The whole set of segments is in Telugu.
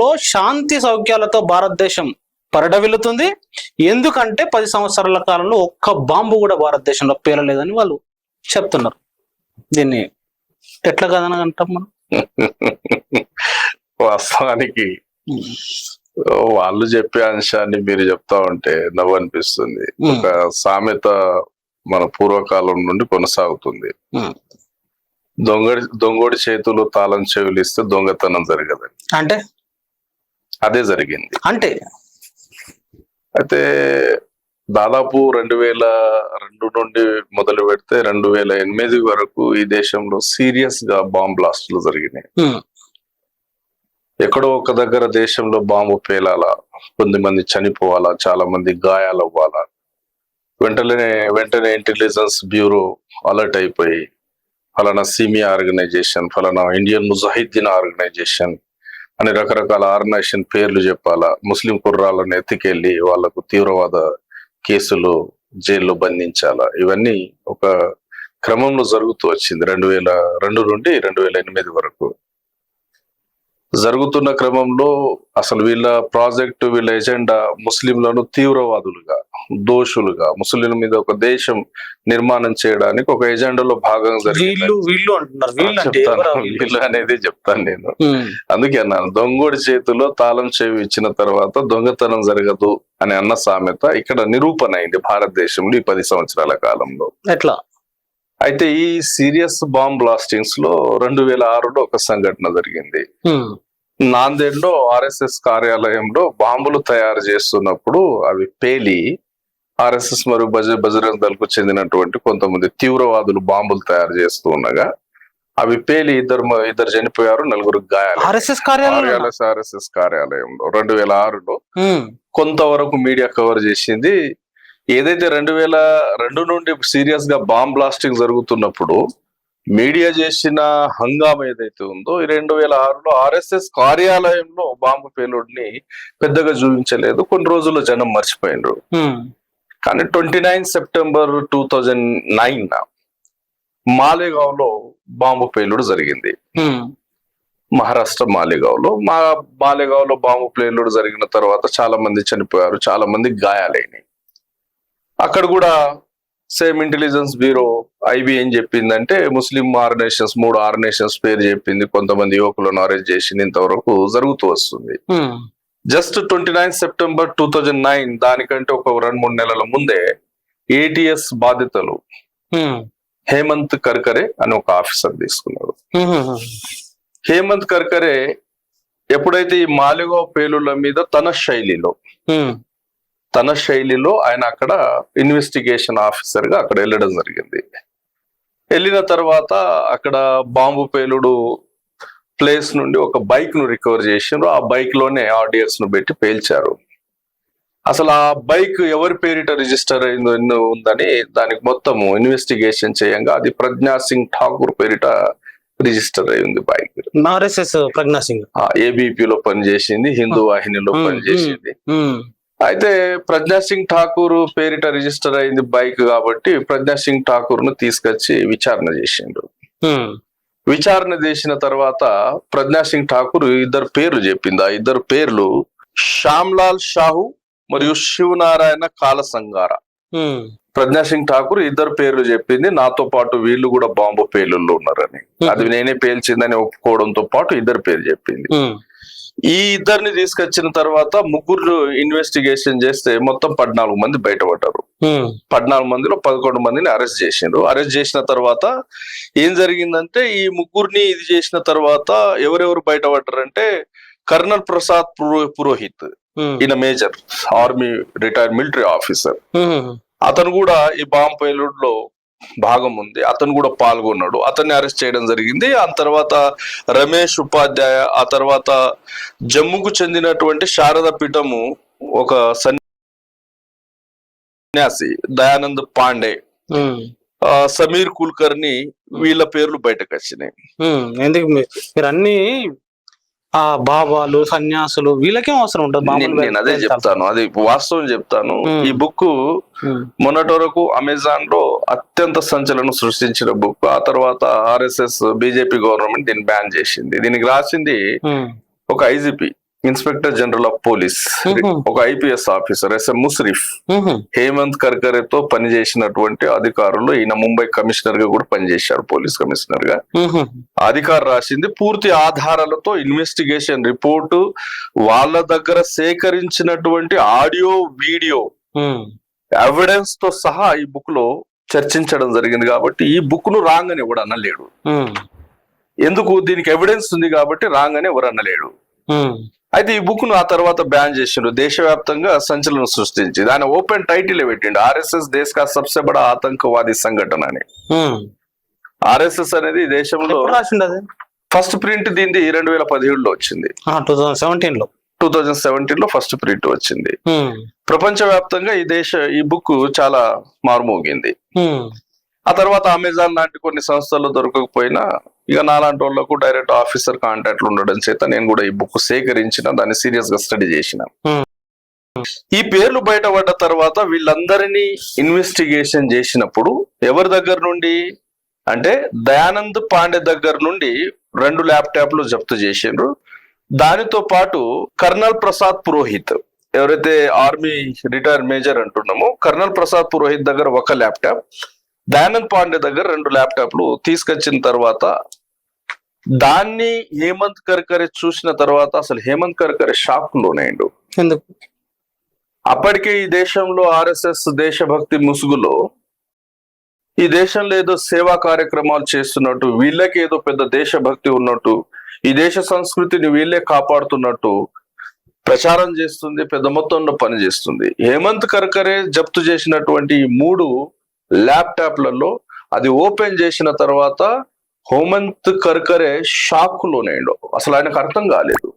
లో శాంతి సౌఖ్యాలతో భారతదేశం పరిడవిల్లుతుంది. ఎందుకంటే పది సంవత్సరాల కాలంలో ఒక్క బాంబు కూడా భారతదేశంలో పేలలేదని వాళ్ళు చెప్తున్నారు. దీన్ని ఎట్లా కదనగంటాం మనం? వాస్తవానికి వాళ్ళు చెప్పే అంశాన్ని మీరు చెప్తా ఉంటే నవ్వు అనిపిస్తుంది ఒక సామెత మన పూర్వకాలం నుండి కొనసాగుతుంది. దొంగడి దొంగోడి చేతులు తాళం చెవులు ఇస్తే దొంగతనం జరగదని అంటే? అదే జరిగింది. అంటే? అయితే దాదాపు రెండు వేల రెండు నుండి మొదలు పెడితే రెండు వేల ఎనిమిది వరకు ఈ దేశంలో సీరియస్గా బాంబ్ బ్లాస్టులు జరిగినాయి. ఎక్కడో ఒక దగ్గర దేశంలో బాంబు పేలాలా కొంతమంది చనిపోవాలా చాలా మంది గాయాలు అవ్వాలా. వెంటనే వెంటనే ఇంటెలిజెన్స్ బ్యూరో అలర్ట్ అయిపోయి ఫలానా సిమియా ఆర్గనైజేషన్ ఫలానా ఇండియన్ ముజాహిద్దీన్ ఆర్గనైజేషన్ అని రకరకాల ఆర్గనైజేషన్ పేర్లు చెప్పాలా? ముస్లిం కుర్రాలను ఎత్తుకెళ్ళి వాళ్ళకు తీవ్రవాద కేసులు జైల్లో బంధించాలా? ఇవన్నీ ఒక క్రమంలో జరుగుతూ వచ్చింది. రెండు వేల రెండు నుండి రెండు వేల ఎనిమిది వరకు. జరుగుతున్న క్రమంలో అసలు వీళ్ళ ప్రాజెక్ట్ వీళ్ళ ఎజెండా ముస్లింలను తీవ్రవాదులుగా దోషులుగా ముస్లింల మీద ఒక దేశం నిర్మాణం చేయడానికి ఒక ఎజెండాలో భాగంగా వీళ్ళు అనేది చెప్తాను నేను. అందుకే అన్నాను దొంగోడి చేతిలో తాళం చెవి ఇచ్చిన తర్వాత దొంగతనం జరగదు అని అన్న సామెత ఇక్కడ నిరూపణ అయింది భారతదేశంలో ఈ పది సంవత్సరాల కాలంలో. ఎట్లా? అయితే ఈ సీరియస్ బాంబ్ బ్లాస్టింగ్స్లో రెండు వేల ఆరులో ఒక సంఘటన జరిగింది. ఉమ్, నాందేడ్లో ఆర్ఎస్ఎస్ కార్యాలయంలో బాంబులు తయారు చేస్తున్నప్పుడు అవి పేలి ఆర్ఎస్ఎస్ మరియు బజ బజరంగ దళకు చెందినటువంటి కొంతమంది తీవ్రవాదులు బాంబులు తయారు చేస్తూ ఉండగా అవి పేలి ఇద్దరు ఇద్దరు చనిపోయారు నలుగురు గాయాలు. ఆర్ఎస్ఎస్ కార్యాలయం ఆర్ఎస్ఎస్ కార్యాలయంలో రెండు వేల ఆరులో కొంతవరకు మీడియా కవర్ చేసింది. ఏదైతే రెండు వేల రెండు నుండి సీరియస్గా బాంబ్ బ్లాస్టింగ్ జరుగుతున్నప్పుడు మీడియా చేసిన హంగామా ఏదైతే ఉందో ఈ రెండు వేల ఆరులో ఆర్ఎస్ఎస్ కార్యాలయంలో బాంబు పేలుడిని పెద్దగా చూపించలేదు. కొన్ని రోజుల్లో జనం మర్చిపోయినరు. ఉమ్, కానీ twenty nine September two thousand nine మాలేగావ్లో బాంబు పేలుడు జరిగింది. మహారాష్ట్ర మాలేగావ్లో మా మాలేగావ్లో బాంబు పేలుడు జరిగిన తర్వాత చాలా మంది చనిపోయారు చాలా మంది గాయాలైనాయి. అక్కడ కూడా సేమ్ ఇంటెలిజెన్స్ బ్యూరో ఐబి ఏం చెప్పిందంటే ముస్లిం ఆర్గనైజేషన్స్ మూడు ఆర్గనైజేషన్స్ పేరు చెప్పింది. కొంతమంది యువకులను అరెస్ట్ చేసింది. ఇంతవరకు జరుగుతూ వస్తుంది. Just twenty nine September two thousand nine దానికంటే ఒక రెండు మూడు నెలల ముందే ఏటీఎస్ బాధితులు ఉమ్, హేమంత్ కర్కరే అని ఒక ఆఫీసర్ తీసుకున్నారు. ఉమ్, ఉమ్, హేమంత్ కర్కరే ఎప్పుడైతే ఈ మాలిగావ్ పేలుళ్ళ మీద తన శైలిలో తన శైలిలో ఆయన అక్కడ ఇన్వెస్టిగేషన్ ఆఫీసర్గా అక్కడ వెళ్ళడం జరిగింది. వెళ్ళిన తర్వాత అక్కడ బాంబు పేలుడు ప్లేస్ నుండి ఒక బైక్ను రికవర్ చేసిండ్రు. ఆ బైక్లోనే ఆడియన్స్ను పెట్టి పేల్చారు. అసలు ఆ బైక్ ఎవరి పేరిట రిజిస్టర్ అయిందో ఉందని దానికి మొత్తము ఇన్వెస్టిగేషన్ చేయంగా అది ప్రజ్ఞా సింగ్ ఠాకూర్ పేరిట రిజిస్టర్ అయి ఉంది bike. RSS Pragya Singh. ABP లో పనిచేసింది హిందూ వాహినిలో పనిచేసింది. అయితే ప్రజ్ఞా సింగ్ ఠాకూర్ పేరిట రిజిస్టర్ అయింది బైక్ కాబట్టి ప్రజ్ఞా సింగ్ ఠాకూర్ను తీసుకొచ్చి విచారణ చేసిండ్రు. విచారణ చేసిన తర్వాత ప్రజ్ఞా సింగ్ ఠాకూర్ ఇద్దరు పేర్లు చెప్పింది. ఆ ఇద్దరు పేర్లు శ్యామ్లాల్ షాహు మరియు శివనారాయణ కాలసంగార. ఉమ్, ప్రజ్ఞా సింగ్ ఠాకూర్ ఇద్దరు పేర్లు చెప్పింది. నాతో పాటు వీళ్ళు కూడా బాంబు పేలుల్లో ఉన్నారని. అది నేనే పేల్చిందని ఒప్పుకోవడంతో పాటు ఇద్దరు పేరు చెప్పింది. ఈ ఇద్దరిని తీసుకొచ్చిన తర్వాత ముగ్గురు ఇన్వెస్టిగేషన్ చేస్తే మొత్తం పద్నాలుగు మంది బయటపడ్డారు. పద్నాలుగు మందిలో పదకొండు మందిని అరెస్ట్ చేసిండ్రు. అరెస్ట్ చేసిన తర్వాత ఏం జరిగిందంటే ఈ ముగ్గురిని ఇది చేసిన తర్వాత ఎవరెవరు బయటపడ్డారంటే కర్నల్ ప్రసాద్ పురో- పురోహిత్. ఈయన major army retired military officer. అతను కూడా ఈ బాంబ్ పేలుడులో భాగం ఉంది. అతను కూడా పాల్గొన్నాడు. అతన్ని అరెస్ట్ చేయడం జరిగింది. ఆ తర్వాత రమేష్ ఉపాధ్యాయ ఆ తర్వాత జమ్ముకు చెందినటువంటి శారద పీఠము ఒక సన్యాసి దయానంద్ పాండే. సమీర్ కుల్కర్ని వీళ్ళ పేర్లు బయటకు వచ్చినాయి. ఎందుకు మీరు అన్ని ఆ బాబాలు సన్యాసులు వీళ్ళకేం అవసరం ఉంటుంది నేను అదే చెప్తాను. అది వాస్తవం చెప్తాను. ఈ బుక్ మొన్నటి వరకు అమెజాన్లో అత్యంత సంచలనం సృష్టించిన బుక్. ఆ తర్వాత ఆర్ఎస్ఎస్ బీజేపీ గవర్నమెంట్ దీన్ని బ్యాన్ చేసింది. దీనికి రాసింది ఒక IGP. Inspector general of police. ఒక ఐపీఎస్ ఆఫీసర్ ఎస్ ముస్రిఫ్ మ్హూ. హేమంత్ కర్కరేతో పనిచేసినటువంటి అధికారులు ఈయన ముంబై కమిషనర్గా కూడా పనిచేశాడు పోలీస్ కమిషనర్గా. ఆ అధికారి రాసింది పూర్తి ఆధారాలతో ఇన్వెస్టిగేషన్ రిపోర్టు వాళ్ళ దగ్గర సేకరించినటువంటి ఆడియో వీడియో. ఎవిడెన్స్తో సహా ఈ బుక్లో చర్చించడం జరిగింది కాబట్టి ఈ బుక్ను రాంగ్ అని ఎవడు అనలేడు మ్. ఎందుకు దీనికి ఎవిడెన్స్ ఉంది కాబట్టి రాంగ్ అని ఎవరు అనలేడు మ్. అయితే ఈ బుక్ను ఆ తర్వాత బ్యాన్ చేసిండు. దేశవ్యాప్తంగా సంచలనం సృష్టించి దాని ఓపెన్ టైటిల్ పెట్టిండు. ఆర్ఎస్ఎస్ దేశ్ కా సబ్సే బడా ఆతంకవాది సంఘటన అని. ఆర్ఎస్ఎస్ అనేది దేశంలో ఫస్ట్ ప్రింట్ దీనిది రెండు వేల పదిహేడులో వచ్చింది. టూ థౌజండ్ సెవెంటీన్లో. టూ థౌజండ్ సెవెంటీన్లో ఫస్ట్ ప్రింట్ వచ్చింది. మ్. ప్రపంచవ్యాప్తంగా ఈ దేశ ఈ బుక్ చాలా మారుమోగింది. ఆ తర్వాత అమెజాన్ లాంటి కొన్ని సంస్థలు దొరకకపోయినా ఇక నాలాంటి వాళ్ళకు డైరెక్ట్ ఆఫీసర్ కాంటాక్ట్లు ఉండడం చేత నేను కూడా ఈ బుక్ సేకరించిన దాన్ని సీరియస్గా స్టడీ చేసిన. Hmm. ఈ పేర్లు బయటపడ్డ తర్వాత వీళ్ళందరినీ ఇన్వెస్టిగేషన్ చేసినప్పుడు ఎవరి దగ్గర నుండి? అంటే దయానంద్ పాండే దగ్గర నుండి రెండు ల్యాప్టాప్లు జప్తు చేసిండ్రు. దానితో పాటు కర్నల్ ప్రసాద్ పురోహిత్ ఎవరైతే ఆర్మీ రిటైర్ మేజర్ అంటున్నామో కర్నల్ ప్రసాద్ పురోహిత్ దగ్గర ఒక ల్యాప్టాప్ దయానంద్ పాండే దగ్గర రెండు ల్యాప్టాప్లు తీసుకొచ్చిన తర్వాత దాన్ని హేమంత్ కర్కరే చూసిన తర్వాత అసలు హేమంత్ కర్కరే షాక్ లోనైండు ఎందుకు? అప్పటికే ఈ దేశంలో ఆర్ఎస్ఎస్ దేశభక్తి ముసుగులో ఈ దేశంలో ఏదో సేవా కార్యక్రమాలు చేస్తున్నట్టు వీళ్ళకి ఏదో పెద్ద దేశభక్తి ఉన్నట్టు ఈ దేశ సంస్కృతిని వీళ్ళే కాపాడుతున్నట్టు ప్రచారం చేస్తుంది పెద్ద మొత్తంలో పనిచేస్తుంది. హేమంత్ కర్కరే జప్తు చేసినటువంటి ఈ మూడు ల్యాప్టాప్లలో అది ఓపెన్ చేసిన తర్వాత హేమంత్ కర్కరే షాక్ లోనేండు అసలు ఆయనకు అర్థం కాలేదు.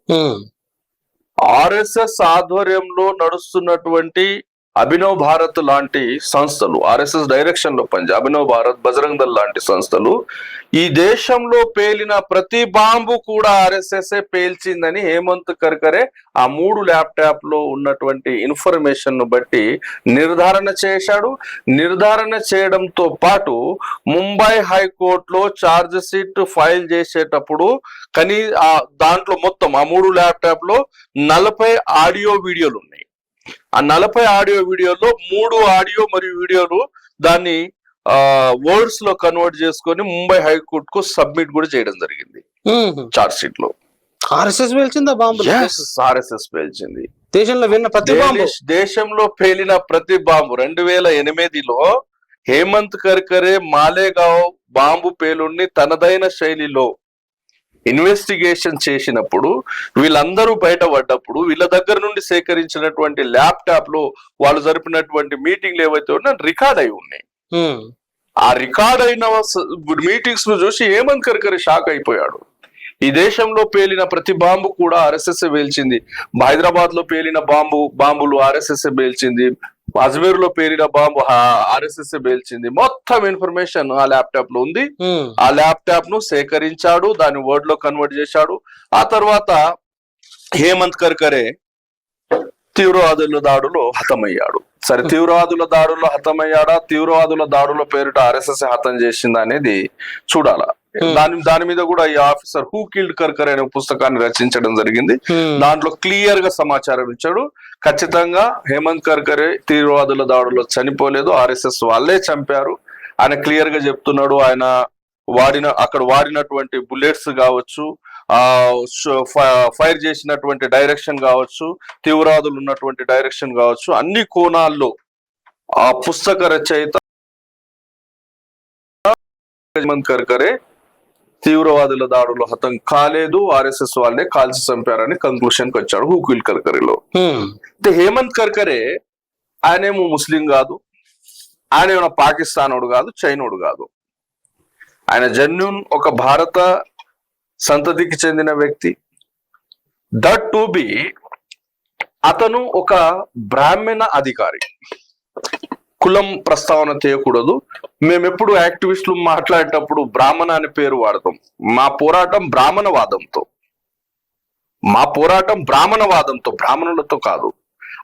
ఆర్ఎస్ఎస్ ఆధ్వర్యంలో నడుస్తున్నటువంటి అభినవ్ భారత్ లాంటి సంస్థలు ఆర్ఎస్ఎస్ డైరెక్షన్లో పనిచే అభినవ్ భారత్ బజరంగ్ దళ్ లాంటి సంస్థలు ఈ దేశంలో పేలిన ప్రతి బాంబు కూడా ఆర్ఎస్ఎస్ పేల్చిందని హేమంత్ కర్కరే ఆ మూడు ల్యాప్టాప్లో ఉన్నటువంటి ఇన్ఫర్మేషన్ను బట్టి నిర్ధారణ చేశాడు. నిర్ధారణ చేయడంతో పాటు ముంబై హైకోర్టులో ఛార్జ్ షీట్ ఫైల్ చేసేటప్పుడు కనీ ఆ దాంట్లో మొత్తం ఆ మూడు ల్యాప్టాప్లో నలభై ఆడియో వీడియోలు ఉన్నాయి. ఆ నలభై ఆడియో వీడియోలో మూడు ఆడియో మరియు వీడియోలు దాన్ని వర్డ్స్లో కన్వర్ట్ చేసుకొని ముంబై హైకోర్టు కు సబ్మిట్ కూడా చేయడం జరిగింది. చార్జ్ షీట్లో ఆర్ఎస్ఎస్ పేల్చిందా బాంబు ఆర్ఎస్ఎస్ పేల్చింది. దేశంలో విన్న ప్రతి బాంబు. దేశ- దేశంలో పేలిన ప్రతి బాంబు. రెండు వేల ఎనిమిదిలో హేమంత్ కర్కరే మాలేగావ్ బాంబు పేలుణ్ణి తనదైన శైలిలో ఇన్వెస్టిగేషన్ చేసినప్పుడు వీళ్ళందరూ బయటపడ్డప్పుడు వీళ్ళ దగ్గర నుండి సేకరించినటువంటి ల్యాప్టాప్లో వాళ్ళు జరిపినటువంటి మీటింగ్లు ఏవైతే ఉన్నాయో రికార్డ్ అయి ఉన్నాయి. ఆ రికార్డ్ అయిన మీటింగ్స్ను చూసి హేమంత్ కర్కరే షాక్ అయిపోయాడు. ఈ దేశంలో పేలిన ప్రతి బాంబు కూడా ఆర్ఎస్ఎస్ పేల్చింది. హైదరాబాద్లో పేలిన బాంబు బాంబులు ఆర్ఎస్ఎస్ పేల్చింది. అజ్మీర్లో పేలిన బాంబు ఆర్ఎస్ఎస్ పేల్చింది. మొత్తం ఇన్ఫర్మేషన్ ఆ ల్యాప్టాప్లో ఉంది. ఆ ల్యాప్టాప్ను సేకరించాడు దాన్ని వర్డ్లో కన్వర్ట్ చేశాడు. ఆ తర్వాత హేమంత్ కర్కరే తీవ్రవాదుల దాడులో హతమయ్యాడు. సరే తీవ్రవాదుల దాడుల్లో హతమయ్యాడా? తీవ్రవాదుల దాడుల పేరిట ఆర్ఎస్ఎస్ హతం చేసిందా అనేది చూడాలా. దాని దాని మీద కూడా ఈ ఆఫీసర్ హూ కిల్డ్ కర్కర్ అనే పుస్తకాన్ని రచించడం జరిగింది. మ్. దాంట్లో క్లియర్గా సమాచారం ఇచ్చాడు. ఖచ్చితంగా హేమంత్ కర్కరే తీవ్రవాదుల దాడుల్లో చనిపోలేదు. ఆర్ఎస్ఎస్ వాళ్ళే చంపారు. ఆయన క్లియర్గా చెప్తున్నాడు. ఆయన వాడిన అక్కడ వాడినటువంటి బుల్లెట్స్ కావచ్చు ఆ ఫైర్ చేసినటువంటి డైరెక్షన్ కావచ్చు తీవ్రవాదులు ఉన్నటువంటి డైరెక్షన్ కావచ్చు అన్ని కోణాల్లో ఆ పుస్తక రచయిత హేమంత్ కర్కరే తీవ్రవాదుల దాడులు హతం కాలేదు. ఆర్ఎస్ఎస్ వాళ్ళే కాల్చి చంపారని కంక్లూషన్కి వచ్చాడు హూకిల్ కర్కరేలో. అయితే హేమంత్ కర్కరే ఆయనేమో ముస్లిం కాదు. ఆయన ఏమైనా పాకిస్తానోడు కాదు చైనోడు కాదు. ఆయన జన్యున్ ఒక భారత సంతతికి చెందిన వ్యక్తి. దట్ టు బి అతను ఒక బ్రాహ్మణ అధికారి. కులం ప్రస్తావన చేయకూడదు మేము ఎప్పుడు యాక్టివిస్టులు మాట్లాడేటప్పుడు బ్రాహ్మణ అనే పేరు వాడతాం. మా పోరాటం బ్రాహ్మణవాదంతో. మా పోరాటం బ్రాహ్మణవాదంతో బ్రాహ్మణులతో కాదు.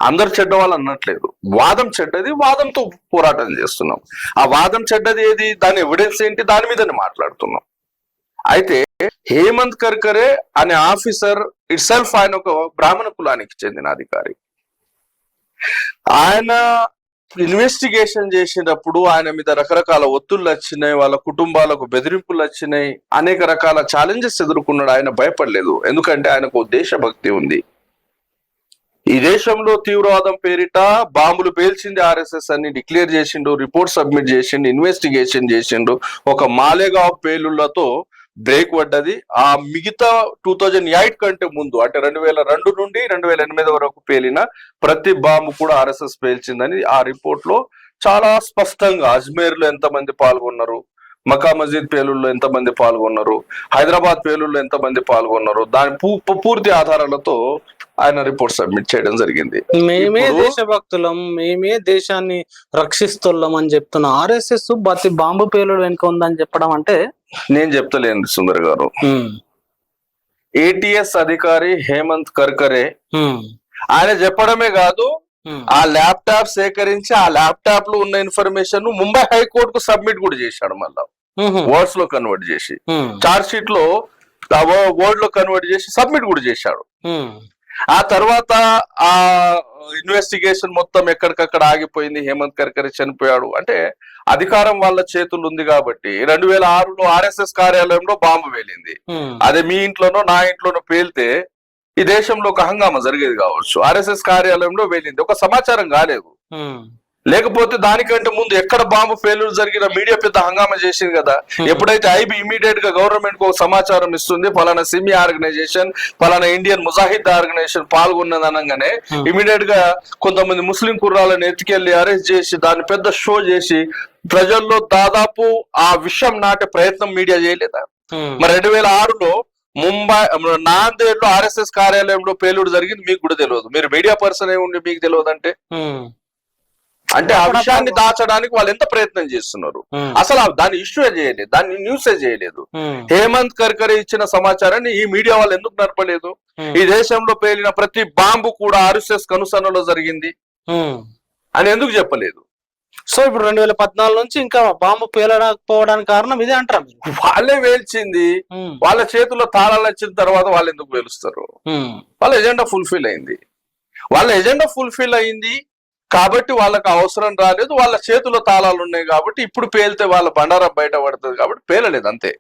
అందరు చెడ్డ వాళ్ళు అన్నట్లేదు వాదం చెడ్డది వాదంతో పోరాటం చేస్తున్నాం. ఆ వాదం చెడ్డది ఏది? దాని ఎవిడెన్స్ ఏంటి? దాని మీదనే మాట్లాడుతున్నాం. అయితే హేమంత్ కర్కరే అనే ఆఫీసర్ ఇట్ సెల్ఫ్ ఆయన ఒక బ్రాహ్మణ కులానికి చెందిన అధికారి. ఆయన ఇన్వెస్టిగేషన్ చేసినప్పుడు ఆయన మీద రకరకాల ఒత్తుళ్ళు వచ్చినాయి వాళ్ళ కుటుంబాలకు బెదిరింపులు వచ్చినాయి అనేక రకాల ఛాలెంజెస్ ఎదుర్కొన్నాడు. ఆయన భయపడలేదు. ఎందుకంటే ఆయనకు దేశభక్తి ఉంది. ఈ దేశంలో తీవ్రవాదం పేరిట బాంబులు పేల్చింది ఆర్ఎస్ఎస్ అని డిక్లేర్ చేసిండు రిపోర్ట్ సబ్మిట్ చేసిండు ఇన్వెస్టిగేషన్ చేసిండు. ఒక మాలేగావ్ పేలుళ్ళతో బ్రేక్ పడ్డది. ఆ మిగతా టూ థౌజండ్ ఎయిట్ కంటే ముందు అంటే రెండు వేల రెండు నుండి రెండు వేల ఎనిమిది వరకు పేలిన ప్రతి బాంబు కూడా ఆర్ఎస్ఎస్ పేల్చిందని ఆ రిపోర్ట్లో చాలా స్పష్టంగా అజ్మేర్లో ఎంతమంది పాల్గొన్నారు మకా మస్జిద్ పేలుల్లో ఎంతమంది పాల్గొన్నారు హైదరాబాద్ పేలుల్లో ఎంతమంది పాల్గొన్నారు దాని పూ- పూర్తి ఆధారాలతో ఆయన రిపోర్ట్ సబ్మిట్ చేయడం జరిగింది. మేమే దేశభక్తులం మేమే దేశాన్ని రక్షిస్తున్నాం అని చెప్తున్న ఆర్ఎస్ఎస్ బతి బాంబు పేలుడు వెనుక ఉందని చెప్పడం అంటే నేను చెప్తలేను సుందర్ గారు. ఏటీఎస్ అధికారి హేమంత్ కర్కరే ఆయన చెప్పడమే కాదు ఆ ల్యాప్టాప్ సేకరించి ఆ ల్యాప్టాప్లో ఉన్న ఇన్ఫర్మేషన్ ముంబై హైకోర్టు కు సబ్మిట్ కూడా చేశాడు మళ్ళా. వర్డ్స్లో కన్వర్ట్ చేసి. చార్జ్ షీట్లో వర్డ్లో కన్వర్ట్ చేసి సబ్మిట్ కూడా చేశాడు. ఆ తర్వాత ఆ ఇన్వెస్టిగేషన్ మొత్తం ఎక్కడికక్కడ ఆగిపోయింది? హేమంత్ కర్కరే చనిపోయాడు. అంటే అధికారం వాళ్ళ చేతులు ఉంది కాబట్టి రెండు వేల ఆరులో ఆర్ఎస్ఎస్ కార్యాలయంలో బాంబు వేలింది. అదే మీ ఇంట్లోనో నా ఇంట్లోనో పేలితే ఈ దేశంలో ఒక హంగామా జరిగేది కావచ్చు. ఆర్ఎస్ఎస్ కార్యాలయంలో వెళ్ళింది ఒక సమాచారం కాలేదు. లేకపోతే దానికంటే ముందు ఎక్కడ బాంబు పేలుడు జరిగిన మీడియా పెద్ద హంగామా చేసింది కదా. ఎప్పుడైతే ఐబీ ఇమీడియట్గా గవర్నమెంట్కు ఒక సమాచారం ఇస్తుంది ఫలానా సిమి ఆర్గనైజేషన్ ఫలానా ఇండియన్ ముజాహిద్ ఆర్గనైజేషన్ పాల్గొన్నది అనగానే. ఇమీడియట్గా కొంతమంది ముస్లిం కుర్రాలను ఎత్తుకెళ్ళి అరెస్ట్ చేసి దాన్ని పెద్ద షో చేసి ప్రజల్లో దాదాపు ఆ విషయం నాటే ప్రయత్నం మీడియా చేయలేదా? మరి రెండు వేల ఆరులో ముంబై నాందేడ్లో ఆర్ఎస్ఎస్ కార్యాలయంలో పేలుడు జరిగింది మీకు కూడా తెలియదు. మీరు మీడియా పర్సన్ ఏ ఉండి మీకు తెలియదు అంటే అంటే ఆ విషయాన్ని దాచడానికి వాళ్ళు ఎంత ప్రయత్నం చేస్తున్నారు? అసలు దాన్ని ఇష్యూ చేయలేదు దాన్ని న్యూసే చేయలేదు. హేమంత్ కర్కరే ఇచ్చిన సమాచారాన్ని ఈ మీడియా వాళ్ళు ఎందుకు నడపలేదు? ఈ దేశంలో పేలిన ప్రతి బాంబు కూడా ఆర్ఎస్ఎస్ కనుసన్నలో జరిగింది. అని ఎందుకు చెప్పలేదు? సో ఇప్పుడు రెండు వేల పద్నాలుగు నుంచి ఇంకా బాంబు పేలకపోవడానికి కారణం ఇదే అంటారా వాళ్ళే వేల్చింది. వాళ్ళ చేతుల్లో తాళాలు వచ్చిన తర్వాత వాళ్ళు ఎందుకు వేలుస్తారు ఉమ్, వాళ్ళ ఎజెండా ఫుల్ఫిల్ అయింది. వాళ్ళ ఎజెండా ఫుల్ఫిల్ అయింది కాబట్టి వాళ్ళకి అవసరం రాలేదు వాళ్ళ చేతిలో తాళాలు ఉన్నాయి కాబట్టి ఇప్పుడు పేలితే వాళ్ళ బండారం బయట పడుతుంది కాబట్టి పేలలేదు అంతే.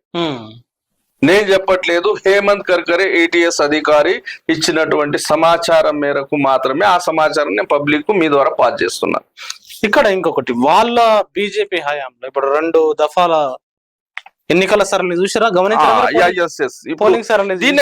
నేను చెప్పట్లేదు హేమంత్ కర్కరే ఏటీఎస్ అధికారి ఇచ్చినటువంటి సమాచారం మేరకు మాత్రమే ఆ సమాచారం నేను పబ్లిక్ మీ ద్వారా పాస్ చేస్తున్నా. ఇక్కడ ఇంకొకటి వాళ్ళ బీజేపీ హయాంలో ఇప్పుడు రెండు దఫాల ఎన్నికల సరళి చూసారా గమనించారా? పోలింగ్ సరళి